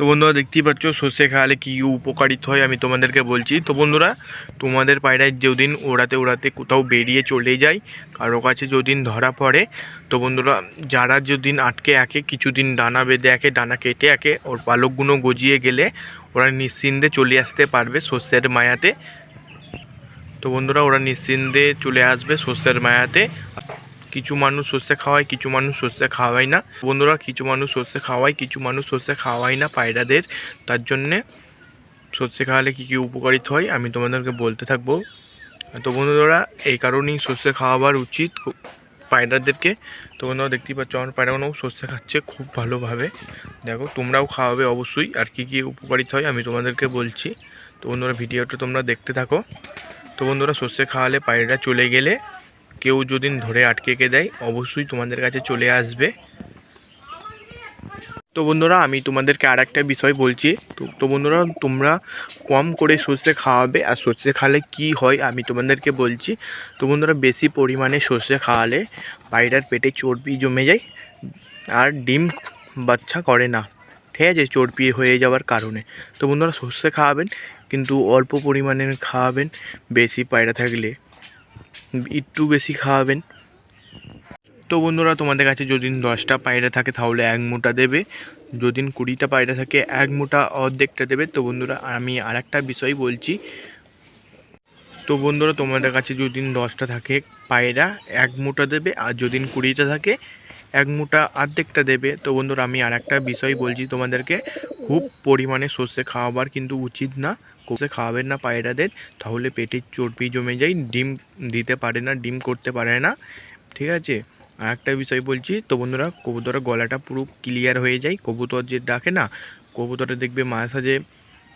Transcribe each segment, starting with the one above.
তো বন্ধুরা দেখতেই পাচ্ছ, সর্ষে খাওয়ালে কী উপকারিত হয় আমি তোমাদেরকে বলছি। তো বন্ধুরা, তোমাদের পায়রায় যেদিন ওড়াতে ওড়াতে কোথাও বেরিয়ে চলে যায়, কারও কাছে যেদিন ধরা পড়ে, তো বন্ধুরা যারা যেদিন আটকে আঁকে কিছুদিন ডানা বেঁধে আঁকে ডানা কেটে আঁকে ওর পালকগুলো গজিয়ে গেলে ওরা নিশ্চিন্তে চলে আসতে পারবে সর্ষের মায়াতে। তো বন্ধুরা, ওরা নিশ্চিন্তে চলে আসবে সর্ষের মায়াতে। কিছু মানুষ সর্ষে খাওয়ায়, কিছু মানুষ শস্য খাওয়ায় না। বন্ধুরা, কিছু মানুষ শস্য খাওয়ায়, কিছু মানুষ সর্ষে খাওয়ায় না পায়রাদের। তার জন্যে সর্ষে খাওয়ালে কী কী উপকারিত হয়, আমি তোমাদেরকে বলতে থাকব। তো বন্ধুরা, এই কারণেই সর্ষে খাওয়াবার উচিত পায়রাদেরকে। তো বন্ধুরা, দেখতেই পাচ্ছ আমার পায়রাগুলোও সর্ষে খাচ্ছে খুব ভালোভাবে। দেখো, তোমরাও খাওয়াবে অবশ্যই, আর কী কী উপকারিত হয় আমি তোমাদেরকে বলছি। তো বন্ধুরা, ভিডিওটা তোমরা দেখতে থাকো। তো বন্ধুরা শস্য খাওয়ালে পায়রা চলে গেলে কেউ যদি ধরে আটকে দেয়, অবশ্যই তোমাদের কাছে চলে আসবে। তো বন্ধুরা, আমি তোমাদেরকে আর একটা বিষয় বলছি। তো তো বন্ধুরা, তোমরা কম করে সর্ষে খাওয়াবে, আর সর্ষে খাওয়ালে কি হয় আমি তোমাদেরকে বলছি। তো বন্ধুরা, বেশি পরিমাণে সর্ষে খাওয়ালে পায়রার পেটে চর্বি জমে যায়, আর ডিম বাচ্চা করে না। ঠিক আছে, চর্বি হয়ে যাওয়ার কারণে। তো বন্ধুরা, সর্ষে খাওয়াবেন, কিন্তু অল্প পরিমাণে খাওয়াবেন, বেশি পায়রা থাকলে। একটু বেশি খাওয়াবেন। তো বন্ধুরা, তোমাদের কাছে যদি দশটা পায়রা থাকে, তাহলে এক মুঠা দেবে। যদি কুড়িটা পায়রা থাকে, এক মোটা অর্ধেকটা দেবে। তো বন্ধুরা, আমি আর একটা বিষয় বলছি। তো বন্ধুরা, তোমাদের কাছে যদি দশটা থাকে পায়রা, এক মুঠা দেবে। আর যদি কুড়িটা থাকে এক মুঠা অর্ধেকটা দেবে। তো বন্ধুরা, আমি আর একটা বিষয় বলছি তোমাদেরকে। খুব পরিমাণে সর্ষে খাওয়াবার কিন্তু উচিত না। সর্ষে খাওয়াবেন না পায়রাদের, তাহলে পেটের চর্বি জমে যায়, ডিম দিতে পারে না, ডিম করতে পারে না। ঠিক আছে? আর একটা বিষয় বলছি, তো বন্ধুরা, কবুতরের গলাটা পুরো ক্লিয়ার হয়ে যায়। কবুতর যে ডাকে না, কবুতরে দেখবে মাঝে সাঝে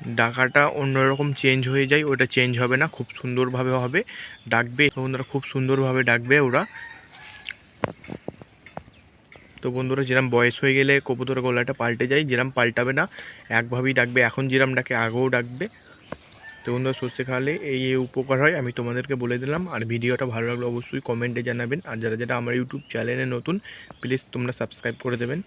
ডাকাটা অন্যরকম চেঞ্জ হয়ে যায়। ওটা চেঞ্জ হবে না, খুব সুন্দরভাবে হবে। ডাকবে, বন্ধুরা, খুব সুন্দরভাবে ডাকবে ওরা। তো বন্ধুরা, যেরম বয়স হয়ে গেলে কবুতর গলাটা পাল্টে যায়, যেরম পাল্টাবে না একভাবেই ডাকবে। এখন যেরম ডাকে, আগেও ডাকবে। তো বন্ধুরা, সর্ষে খাওয়ালে এই এই উপকার হয়, আমি তোমাদেরকে বলে দিলাম। আর ভিডিওটা ভালো লাগলে অবশ্যই কমেন্টে জানাবেন। আর যারা যারা আমার ইউটিউব চ্যানেলে নতুন প্লিজ তোমরা সাবস্ক্রাইব করে দেবেন।